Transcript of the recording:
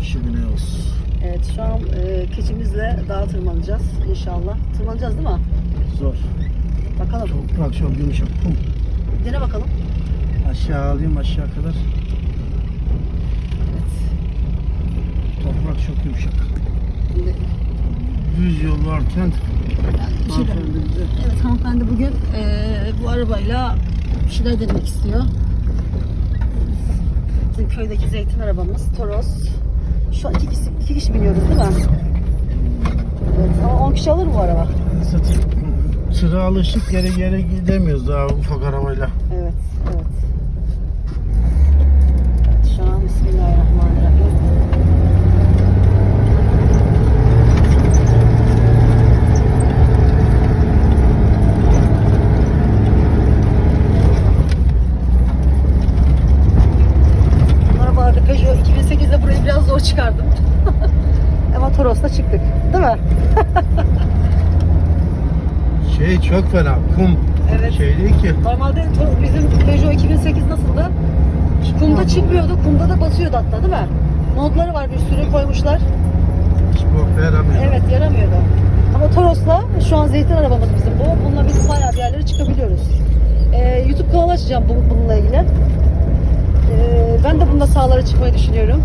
kişi biniyoruz. Evet şu an e, keçimizle dağa tırmanacağız inşallah. Tırmanacağız değil mi? Zor. Bakalım. Toprak çok yumuşak. Kum. Dene bakalım. Aşağı alayım aşağı kadar. Evet. Toprak çok yumuşak. Şimdi, Düz yol varken bir şey de- hanımefendi bize Evet hanımefendi bugün e, bu arabayla bir şeyler denemek istiyor. Bizim köydeki zeytin arabamız Toros. Şu an iki kişi, iki kişi biniyoruz değil mi? Evet ama 10 kişi alır mı bu araba? Satır. Sıra alışık geri geri gidemiyoruz daha ufak arabayla. Evet, evet. Şu an Bismillahirrahmanirrahim. Arabalarda Peugeot 2008'de zor çıkardım. Ama Toros'ta çıktık. Değil mi? Şey çok fena. Kum. Evet. Şey değil ki. Normalde bizim Peugeot 2008 nasıldı? Kumda çıkmıyordu, kumda da basıyordu hatta değil mi? Modları var bir sürü koymuşlar. Bok yaramıyor. Evet yaramıyordu. Ama Toros'la şu an zeytin arabamız bizim bu. Bununla biz bayağı bir yerlere çıkabiliyoruz. Ee, YouTube kanalı açacağım bu- bununla ilgili. Ee, ben de bununla sahalara çıkmayı düşünüyorum.